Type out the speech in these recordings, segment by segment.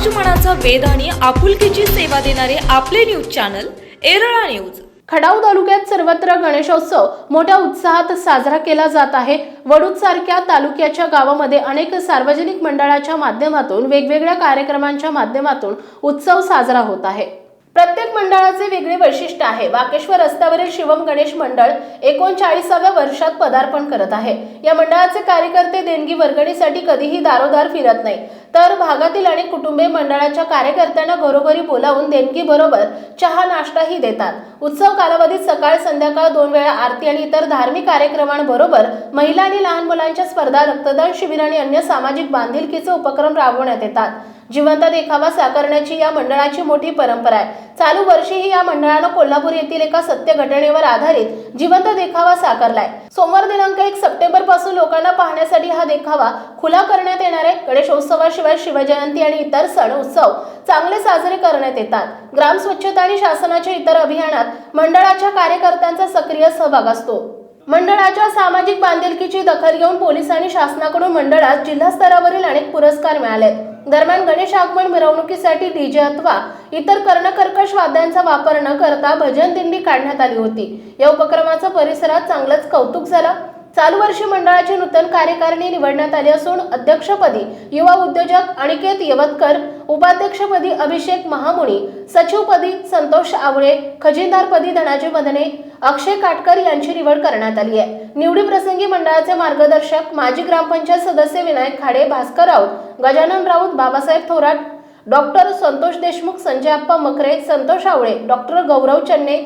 समाजमनाचा वेध आणि आपुलकीची सेवा देणारे आपले news channel Erala news. Khatav तालुक्यात सर्वत्र गणेशोत्सव मोठ्या उत्साहात साजरा केला जात आहे. वडूज सारख्या तालुक्याच्या गावामध्ये अनेक सार्वजनिक मंडळाच्या माध्यमातून वेगवेगळ्या कार्यक्रमांच्या माध्यमातून उत्सव साजरा होत आहे. प्रत्येक मंडळाचे वेगळे वैशिष्ट्य आहे. वाकेश्वर रस्त्यावरील शिवम गणेश मंडळ एकोणचाळीसाव्या वर्षात पदार्पण करत आहे. या मंडळाचे कार्यकर्ते देणगी वर्गणीसाठी कधीही दारोदार फिरत नाही. तर भागातील अनेक कुटुंबे मंडळाच्या कार्यकर्त्यांना घरोघरी बोलावून देणगी बरोबर चहा नाश्ताही देतात. उत्सव कालावधीत सकाळ संध्याकाळ दोन वेळा आरती आणि इतर धार्मिक कार्यक्रमांबरोबर महिला आणि लहान मुलांच्या स्पर्धा रक्तदान शिबिर आणि अन्य सामाजिक बांधिलकीचे उपक्रम राबवण्यात येतात. जिवंत देखावा साकारण्याची या मंडळाची मोठी परंपरा आहे. चालू वर्षीही या मंडळानं कोल्हापूर येथील एका सत्य घटनेवर आधारित जिवंत देखावा साकारलाय. सोमवार दिनांक एक सप्टेंबरपासून लोकांना पाहण्यासाठी हा देखावा खुला करण्यात येणार आहे. गणेशोत्सवाशिवाय शिवजयंती आणि इतर सण उत्सव चांगले साजरे करण्यात येतात. ग्राम स्वच्छता आणि शासनाच्या इतर अभियानात मंडळाच्या कार्यकर्त्यांचा सक्रिय सहभाग असतो. मंडळाच्या सामाजिक बांधिलकीची दखल घेऊन पोलिसांनी शासनाकडून मंडळात जिल्हा स्तरावरील अनेक पुरस्कार मिळालेत. दरम्यान गणेश आगमन मिरवणुकीसाठी डीजे अथवा इतर कर्णकर्कश वाद्यांचा वापर न करता भजन दिंडी काढण्यात आली होती. या उपक्रमाचं परिसरात चांगलंच कौतुक झालं. चालू वर्षी मंडळाची नूतन कार्यकारिणी निवडण्यात आली असून अध्यक्षपदी युवा उद्योजक अनिकेत यवतकर उपाध्यक्षपदी अभिषेक महामुनी सचिवपदी संतोष आवळे खजिनदारपदी धनाजी मदने अक्षय काटकर यांची निवड करण्यात आली आहे. निवडी प्रसंगी मंडळाचे मार्गदर्शक माजी ग्रामपंचायत सदस्य विनायक खाडे भास्कर राऊत गजानन राऊत बाबासाहेब थोरात डॉक्टर संतोष देशमुख संजय अप्पा मकरे संतोष आवळे डॉक्टर गौरव चन्ने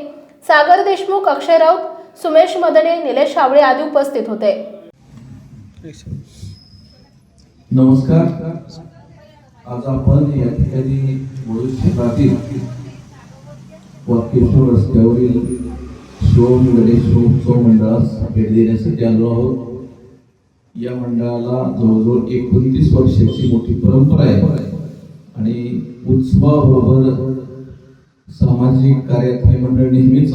सागर देशमुख अक्षय राऊत सुमेश मदने निलेश आवळे आदी उपस्थित होते. नमस्कार. आज आपण या ठिकाणी मुळू क्षेत्रातील वाकेश्वर रस्त्यावरील शिवम गणेशोत्सव मंडळास भेट देण्यासाठी आलो आहोत. या मंडळाला जवळजवळ एकोणतीस वर्षाची मोठी परंपरा आहे आणि उत्सवाबरोबर सामाजिक कार्यात हे मंडळ नेहमीच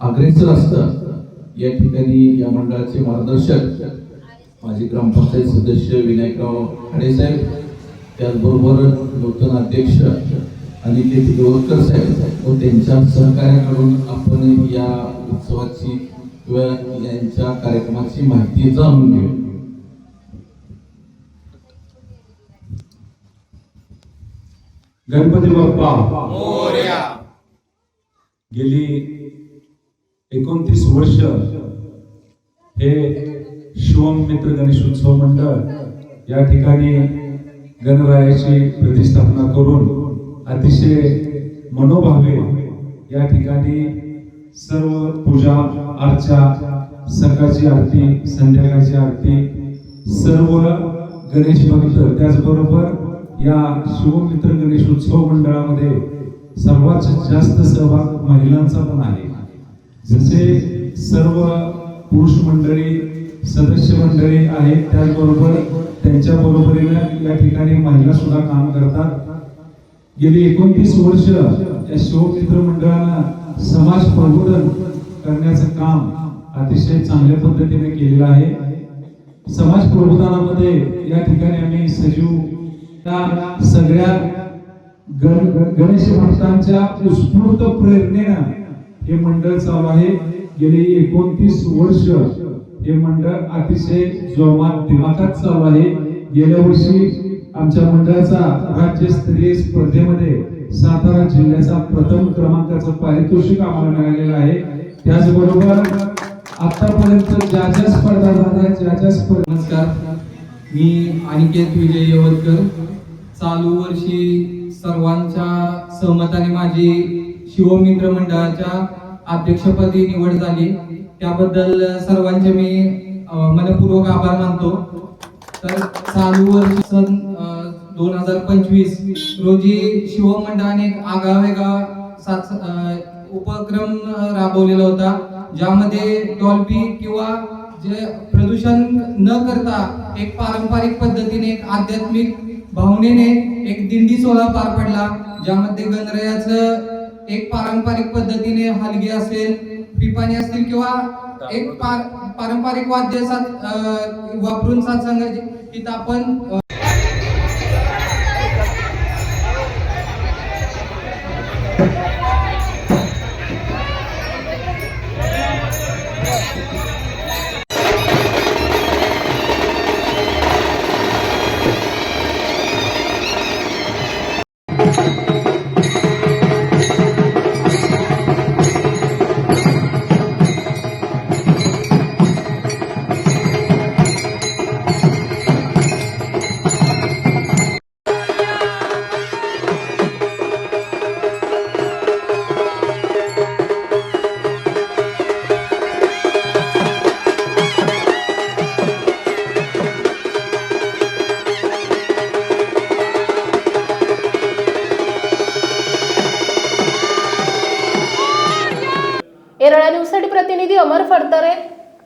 अग्रेसर असतं. या ठिकाणी या मंडळाचे मार्गदर्शक माजी ग्रामपंचायत सदस्य विनायकराव खाडेसाहेब त्याचबरोबर नूतन अध्यक्ष अनिकेत देवकर साहेब व त्यांच्या सहकार्याकडून आपण या उत्सवाची किंवा यांच्या कार्यक्रमाची माहिती जाणून घेऊ. गणपती बाप्पा. गेली एकोणतीस वर्ष हे शिवम मित्र गणेशोत्सव मंडळ या ठिकाणी गणरायाची प्रतिष्ठापना करून अतिशय मनोभावे या ठिकाणी सर्व पूजा अर्चा सकाळची आरती संध्याकाळची आरती सर्व गणेश भक्त त्याचबरोबर या शिवमित्र गणेश उत्सव मंडळामध्ये सर्वात जास्त सहभाग महिलांचा पण आहे. जसे सर्व पुरुष मंडळी सदस्य मंडळी आहेत त्याचबरोबर त्यांच्या बरोबरीने या ठिकाणी महिला सुद्धा काम करतात. गेली एकोणतीस वर्ष या शिवमित्र मंडळानं समाज प्रबोधन करण्याचं काम अतिशय चांगल्या पद्धतीने केलेलं आहे. समाज प्रबोधनामध्ये या ठिकाणी आम्ही सजीव त्या सगळ्या गण- गणेश भक्तांच्या उत्स्फूर्त प्रेरणेनं हे मंडळ चालू आहे. गेली एकोणतीस वर्ष हे मंडळ अतिशय जोमात दिमाखात चालू आहे. गेल्या वर्षी आमच्या मंडळाचा राज्यस्तरीय स्पर्धेमध्ये सातारा जिल्ह्याचा प्रथम क्रमांकाचं पारितोषिक आम्हाला मिळालेलं आहे. त्याचबरोबर आतापर्यंत ज्या ज्या स्पर्धा झाल्या ज्या ज्या स्पर्धा नमस्कार. मी अनिकेत विजय यवतकर चालू वर्षी सर्वांच्या सहमताने माझी शिवमित्र मंडळाच्या अध्यक्षपदी निवड झाली. त्याबद्दल सर्वांचे मी मनपूर्वक आभार मानतो. तर चालू वर्ष सन दोन हजार पंचवीस रोजी शिवमंडळाने एक आगळावेगळा साच उपक्रम राबवलेला होता ज्यामध्ये डॉल्बी किंवा जे प्रदूषण न करता एक पारंपरिक पद्धतीने एक आध्यात्मिक भावनेने एक दिंडी सोहळा पार पडला ज्यामध्ये गणरायाचं एक पारंपरिक पद्धतीने हलगी असेल पिपाणी असतील किंवा एक पार पारंपरिक वाद्य वापरून सात्संग इथं आपण